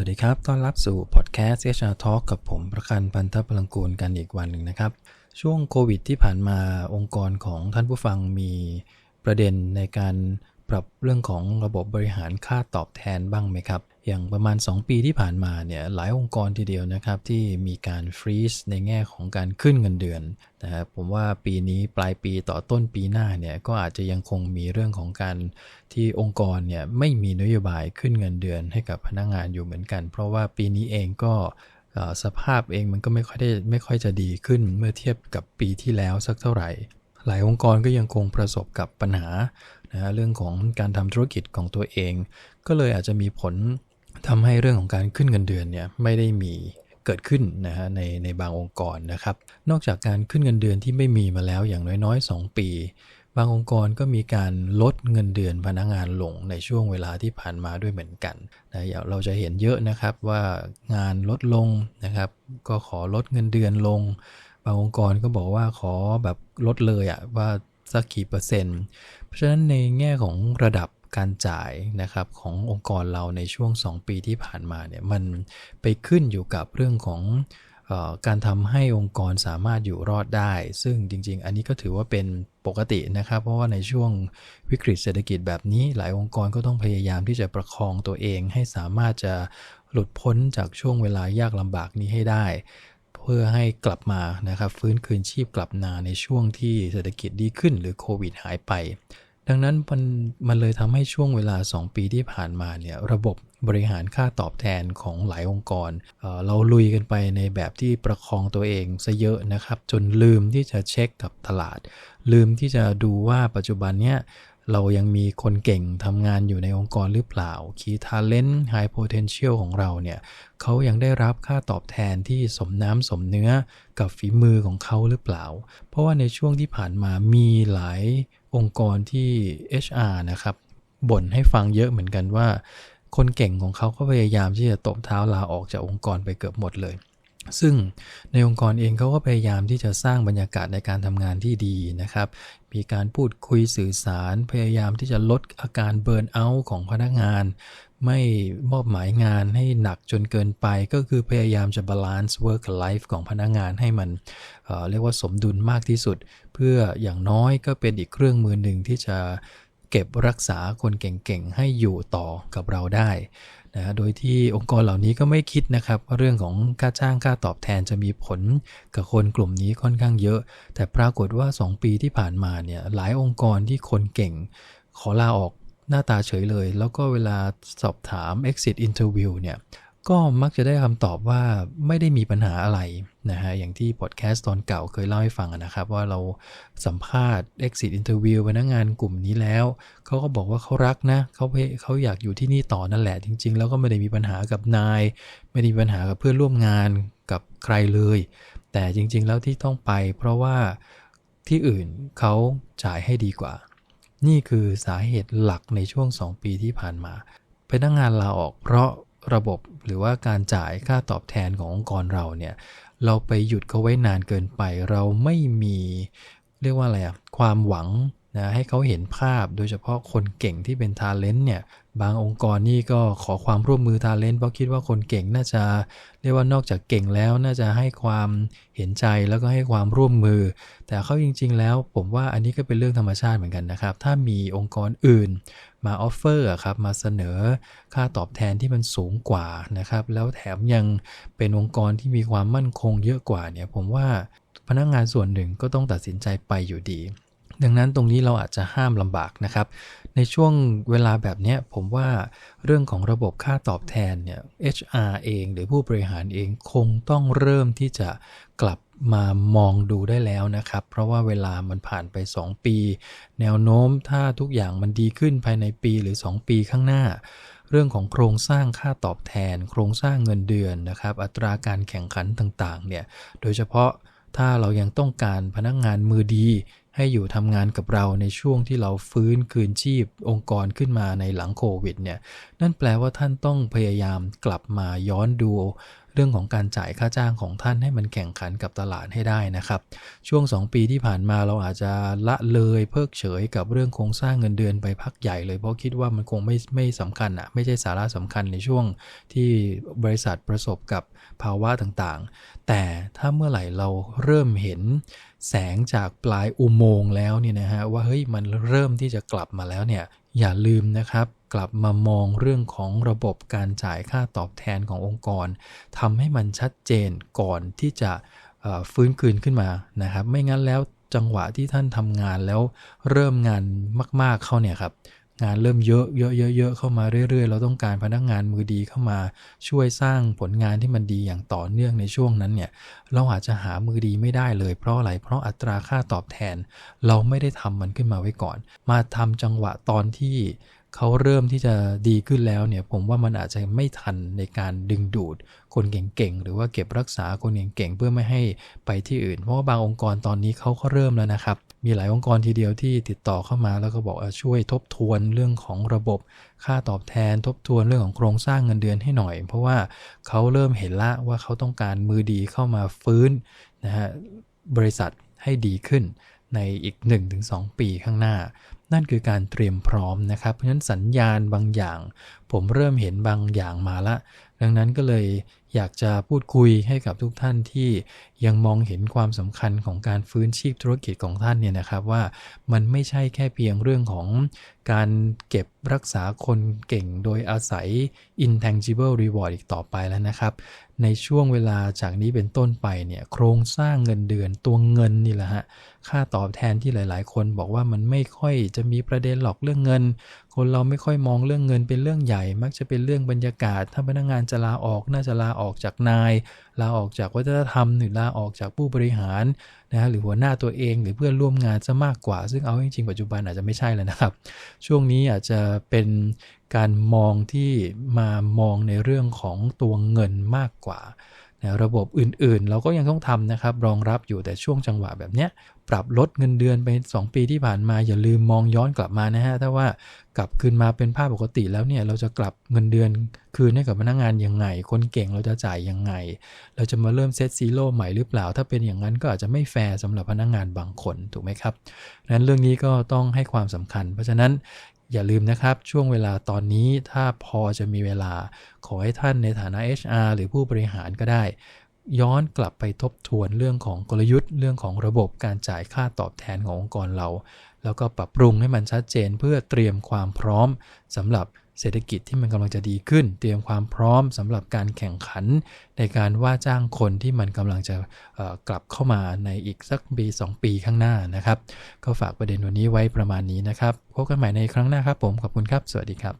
วัสดีครับ ต้อนรับสู่พอดแคสต์ HR Talk กับผมประกันพันธพลังกูลกันอีกวันหนึ่งนะครับ ช่วงโควิดที่ผ่านมาองค์กรของท่านผู้ฟังมีประเด็นในการ ปรับเรื่องของระบบบริหารค่าตอบแทนบ้างไหมครับ อย่างประมาณ 2 ปีที่ผ่านมาเนี่ยหลายองค์กรทีเดียวนะครับที่มีการฟรีซในแง่ของการขึ้นเงินเดือนนะครับผมว่าปีนี้ปลายปีต่อต้นปีหน้าเนี่ยก็อาจจะยังคงมีเรื่องของการที่องค์กรเนี่ยไม่มีนโยบายขึ้นเงินเดือนให้กับพนักงงานอยู่เหมือนกัน เพราะว่าปีนี้เองก็สภาพเองมันก็ไม่ค่อยได้ไม่ค่อยจะดีขึ้นเมื่อเทียบกับปีที่แล้วสักเท่าไหร่ หลายองค์กรก็ยังคงประสบกับปัญหา นะเรื่องของการทำธุรกิจของตัวเอง ก็เลยอาจจะมีผลทำให้เรื่องของการขึ้นเงินเดือนเนี่ยไม่ได้มีเกิดขึ้นนะฮะในในบางองค์กรนะครับ นอกจากการขึ้นเงินเดือนที่ไม่มีมาแล้วอย่างน้อยๆ 2 ปี บางองค์กรก็มีการลดเงินเดือนพนักงานลงในช่วงเวลาที่ผ่านมาด้วยเหมือนกันนะเราจะเห็นเยอะนะครับว่างานลดลงนะครับ ก็ขอลดเงินเดือนลง บางองค์กรก็บอกว่าขอแบบลดเลยอะว่า สักกี่เปอร์เซ็นต์ เพราะฉะนั้นในแง่ของระดับการจ่ายนะครับขององค์กรเราในช่วง 2 ปีที่ผ่านมาเนี่ยมันไปขึ้นอยู่กับเรื่องของออการทำให้องค์กรสามารถอยู่รอดได้ ซึ่งจริง ๆ อันนี้ก็ถือว่าเป็นปกตินะครับ เพราะว่าในช่วงวิกฤตเศรษฐกิจแบบนี้ หลายองค์กรก็ต้องพยายามที่จะประคองตัวเองให้สามารถจะหลุดพ้นจากช่วงเวลายากลำบากนี้ให้ได้ พื่อให้กลับมานะครับฟื้นคืนชีพกลับนาในช่วงที่เศรษฐกิจดีขึ้นหรือโควิดหายไป ดังนั้นมันมันเลยทำให้ช่วงเวลา 2 ปีที่ผ่านมาเนี่ยระบบบริหารค่าตอบแทนของหลายองค์กรเเราลุยกันไปในแบบที่ประคองตัวเองซะเยอะนะครับ จนลืมที่จะเช็คกับตลาด ลืมที่จะดูว่าปัจจุบันเนี้ย เรายังมีคนเก่งทำงานอยู่ในองค์กรหรือเปล่า Key Talent High Potential ของเราเนี่ยเขายังได้รับค่าตอบแทนที่สมน้ำสมเนื้อกับฝีมือของเขาหรือเปล่า เพราะว่าในช่วงที่ผ่านมามีหลายองค์กรที่ HR นะครับบ่นให้ฟังเยอะเหมือนกันว่า คนเก่งของเขาก็พยายามที่จะตบเท้าลาออกจากองค์กรไปเกือบหมดเลย ซึ่งในองค์กรเองเขาก็พยายามที่จะสร้างบรรยากาศในการทำงานที่ดีนะครับ มีการพูดคุยสื่อสาร พยายามที่จะลดอาการเบิร์นเอาท์ของพนักงาน ไม่มอบหมายงานให้หนักจนเกินไป ก็คือพยายามจะบาลานซ์ work life ของพนักงานให้มันเเรียกว่าสมดุลมากที่สุด เพื่ออย่างน้อยก็เป็นอีกเครื่องมือหนึ่งที่จะเก็บรักษาคนเก่งๆ ให้อยู่ต่อกับเราได้ นะโดยที่องค์กรเหล่านี้ก็ไม่คิดนะครับว่าเรื่องของค่าจ้างค่าตอบแทนจะมีผลกับคนกลุ่มนี้ค่อนข้างเยอะ แต่ปรากฏว่า 2 ปีที่ผ่านมาเนี่ยหลายองค์กรที่คนเก่ง ขอลาออกหน้าตาเฉยเลย แล้วก็เวลาสอบถาม exit interview เนี่ย ก็มักจะได้คำตอบว่าไม่ได้มีปัญหาอะไรนะฮะอย่างที่พอดแคสต์ตอนเก่าเคยเล่าให้ฟังนะครับ ว่าเราสัมภาษณ์ exit interview พนักงานกลุ่มนี้แล้ว เขาก็บอกว่าเขารักนะเขาเขาอยากอยู่ที่นี่ต่อนั่นแหละ จริง ๆ แล้วก็ไม่ได้มีปัญหากับนาย ไม่ได้มีปัญหากับเพื่อนร่วมงานกับใครเลย แต่จริง ๆ แล้วที่ต้องไป เพราะว่าที่อื่นเขาจ่ายให้ดีกว่า นี่คือสาเหตุหลักในช่วง 2 ปีที่ผ่านมาพนักงานลาออกเพราะ ระบบหรือว่าการจ่ายค่าตอบแทนขององค์กรเราเนี่ยเราไปหยุดเขาไว้นานเกินไป เราไม่มีเรียกว่าอะไรอะความหวังนะให้เขาเห็นภาพโดยเฉพาะคนเก่งที่เป็นทาเลนต์เนี่ยบางองค์กรนี่ก็ขอความร่วมมือทาเลนต์เพราะคิดว่าคนเก่งน่าจะเรียกว่านอกจากเก่งแล้วน่าจะให้ความเห็นใจแล้วก็ให้ความร่วมมือ แต่เขาจริง ๆ แล้วผมว่าอันนี้ก็เป็นเรื่องธรรมชาติเหมือนกันนะครับ ถ้ามีองค์กรอื่น มาออฟเฟอร์ครับมาเสนอค่าตอบแทนที่มันสูงกว่านะครับ แล้วแถมยังเป็นองค์กรที่มีความมั่นคงเยอะกว่าเนี่ยผมว่าพนักงงานส่วนหนึ่งก็ต้องตัดสินใจไปอยู่ดี ดังนั้นตรงนี้เราอาจจะห้ามลำบากนะครับ ในช่วงเวลาแบบนี้ผมว่าเรื่องของระบบค่าตอบแทนเนี่ย HR เองหรือผู้บริหารเองคงต้องเริ่มที่จะกลับ มามองดูได้แล้วนะครับ เพราะว่าเวลามันผ่านไป 2 ปี แนวโน้มถ้าทุกอย่างมันดีขึ้นภายในปีหรือ 2 ปีข้างหน้า เรื่องของโครงสร้างค่าตอบแทน โครงสร้างเงินเดือนนะครับ อัตราการแข่งขันต่างๆ เนี่ย โดยเฉพาะถ้าเรายังต้องการพนักงงานมือดี ให้อยู่ทำงานกับเราในช่วงที่เราฟื้นคืนชีพองค์กรขึ้นมาในหลังโควิดเนี่ย นั่นแปลว่าท่านต้องพยายามกลับมาย้อนดู รื่องของการจ่ายค่าจ้างของท่านให้มันแข่งขันกับตลาดให้ได้นะครับ ช่วง 2 ปีที่ผ่านมาเราอาจจะละเลยเพิกเฉยกับเรื่องโครงสร้างเงินเดือนไปพักใหญ่เลยเพราะคิดว่ามันคงไม่ไม่สำคัญอะไม่ใช่สาระสำคัญในช่วงที่บริษัทประสบกับภาวะต่างๆ แต่ถ้าเมื่อไหร่เราเริ่มเห็นแสงจากปลายอุโมงค์แล้วเนี่ยนะฮะว่าเฮ้ยมันเริ่มที่จะกลับมาแล้วเนี่ย อย่าลืมนะครับ กลับมามองเรื่องของระบบการจ่ายค่าตอบแทนขององค์กรทำให้มันชัดเจนก่อนที่จะฟื้นคืนขึ้นมานะครับ ไม่งั้นแล้วจังหวะที่ท่านทำงานแล้วเริ่มงานมาก ๆเข้าเนี่ยครับ งานเริ่มเยอะเยอะเยอะเข้ามาเรื่อยๆ เราต้องการพนักงานมือดีเข้ามาช่วยสร้างผลงานที่มันดีอย่างต่อเนื่องในช่วงนั้นเนี่ยเราอาจจะหามือดีไม่ได้เลยเพราะอะไรเพราะอัตราค่าตอบแทน เราไม่ได้ทำมันขึ้นมาไว้ก่อน มาทำจังหวะตอนที่ เขาเริ่มที่จะดีขึ้นแล้วเนี่ยผมว่ามันอาจจะไม่ทันในการดึงดูดคนเก่งๆ หรือว่าเก็บรักษาคนเก่งๆ เพื่อไม่ให้ไปที่อื่น เพราะว่าบางองค์กรตอนนี้เขาก็เริ่มแล้วนะครับ มีหลายองค์กรทีเดียวที่ติดต่อเข้ามาแล้วก็บอกช่วยทบทวนเรื่องของระบบ ค่าตอบแทนทบทวนเรื่องของโครงสร้างเงินเดือนให้หน่อย เพราะว่าเขาเริ่มเห็นละว่าเขาต้องการมือดีเข้ามาฟื้นนะฮะบริษัทให้ดีขึ้น ในอีก 1-2 ปีข้างหน้า นั่นคือการเตรียมพร้อมนะครับ เพราะฉะนั้นสัญญาณบางอย่าง ผมเริ่มเห็นบางอย่างมาละ ดังนั้นก็เลยอยากจะพูดคุยให้กับทุกท่านที่ยังมองเห็นความสำคัญของการฟื้นชีพธุรกิจของท่านเนี่ยนะครับว่ามันไม่ใช่แค่เพียงเรื่องของการเก็บรักษาคนเก่งโดยอาศัย intangible reward อีกต่อไปแล้วนะครับ ในช่วงเวลาจากนี้เป็นต้นไปเนี่ยโครงสร้างเงินเดือนตัวเงินนี่แหละฮะค่าตอบแทนที่หลาย ๆ คนบอกว่ามันไม่ค่อยจะมีประเด็นหลอกเรื่องเงิน คนเราไม่ค่อยมองเรื่องเงินเป็นเรื่องใหญ่ มักจะเป็นเรื่องบรรยากาศ ถ้าพนักงานจะลาออกน่าจะลาออกจากนาย ลาออกจากวัฒนธรรม หรือลาออกจากผู้บริหารนะฮะหรือหัวหน้าตัวเองหรือเพื่อนร่วมงานจะมากกว่า ซึ่งเอาจริงๆปัจจุบันอาจจะไม่ใช่แล้วนะครับ ช่วงนี้อาจจะเป็นการมองที่มามองในเรื่องของตัวเงินมากกว่า นะระบบอื่นๆ เราก็ยังต้องทำนะครับ รองรับอยู่แต่ช่วงจังหวะแบบเนี้ย ปรับลดเงินเดือนไป 2 ปีที่ผ่านมาอย่าลืมมองย้อนกลับมานะฮะ ถ้าว่ากลับคืนมาเป็นภาพปกติแล้วเนี่ย เราจะกลับเงินเดือนคืนให้กับพนักงงานยังไง คนเก่งเราจะจ่ายยังไง เราจะมาเริ่มเซตซีโร่ใหม่หรือเปล่า ถ้าเป็นอย่างนั้นก็อาจจะไม่แฟร์สำหรับพนักงงานบางคนถูกไหมครับนั้นเรื่องนี้ก็ต้องให้ความสำคัญ เพราะฉะนั้น อย่าลืมนะครับ ช่วงเวลาตอนนี้ถ้าพอจะมีเวลา ขอให้ท่านในฐานะ HR หรือผู้บริหารก็ได้ ย้อนกลับไปทบทวนเรื่องของกลยุทธ์ เรื่องของระบบการจ่ายค่าตอบแทนขององค์กรเรา แล้วก็ปรับปรุงให้มันชัดเจนเพื่อเตรียมความพร้อมสำหรับ เศรษฐกิจที่มันกำลังจะดีขึ้น เตรียมความพร้อมสำหรับการแข่งขัน ในการว่าจ้างคนที่มันกำลังจะกลับเข้ามาในอีกสักปี 2 ปีข้างหน้านะครับ ก็ฝากประเด็นวันนี้ไว้ประมาณนี้นะครับ พบกันใหม่ในครั้งหน้าครับผม ขอบคุณครับ สวัสดีครับ